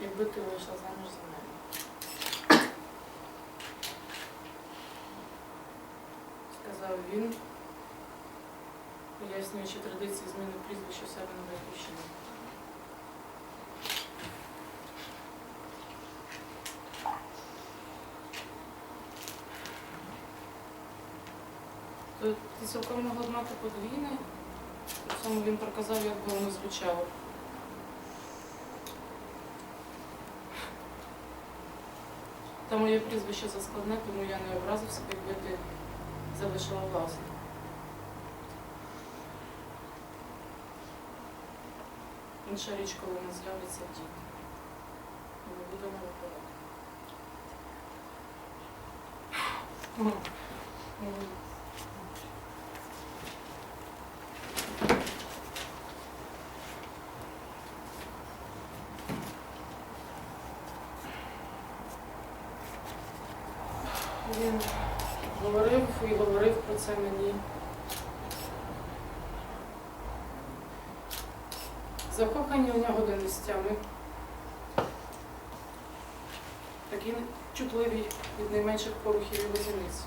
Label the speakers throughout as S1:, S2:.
S1: якби ти вийшла заміж за мене. Сказав він, пояснюючи традиції зміни прізвища в себе на батьківщині. Ти цілком могла мати подвійне, при цьому він проказав, як би воно звучало. Та моє прізвище заскладне, тому я не образився, якби ти залишила власне. Інша річ, коли не з'явиться діти. Ми будемо виховати. Він говорив і говорив про це мені. Закохані у нього денистями. Такі чутливі від найменших порухів його зіниць.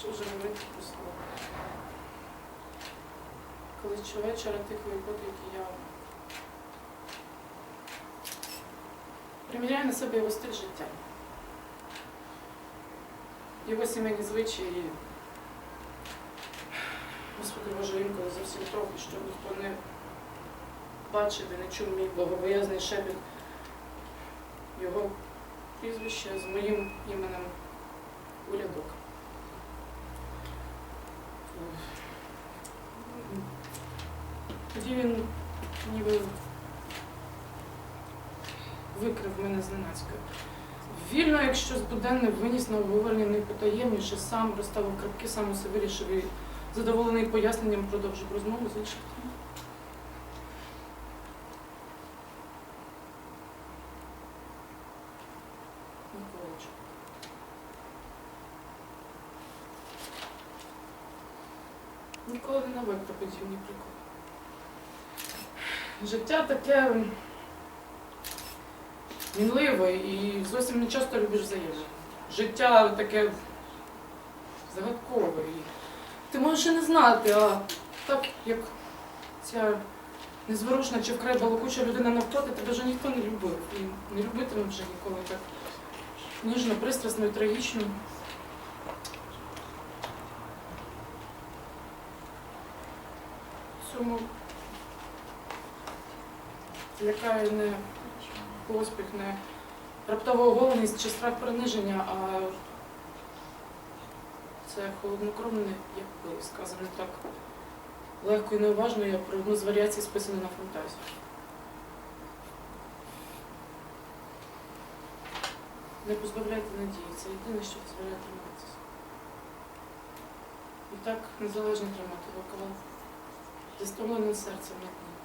S1: Що вже говорити про слово. Коли щовечора тихої подвіки я приміряю на себе його стиль життя його сімейні звичаї. Господи Боже, інколи зовсім трохи, щоб ніхто не бачив і не чув мій богобоязний шепіт його прізвище з моїм іменем у рядок. Тоді він ніби викрив мене зненацька. Вільно, якщо збуденне виніс на обговорення найпотаємніше, сам розставив крапки, сам усе вирішив і задоволений поясненням продовжив розмову з інших Ніколи не навик про подібні приколи. Життя таке мінливе і зовсім не часто любиш взаємно. Життя таке загадкове. І ти можеш і не знати, а так як ця незворушна чи вкрай балакуча людина навпроти, тебе вже ніхто не любив. І не любитиме вже ніколи так ніжно, пристрасно і трагічно. Цьому лякає не поспіх, не раптова оголеність чи страх приниження, а це холоднокровне, як би сказано так, легко і неуважно, я про одну з варіацій списана на фантазію. Не позбавляйте надії, це єдине, що дозволяє триматися. І так незалежно тримати вокала, зі стомленим серцем на дні.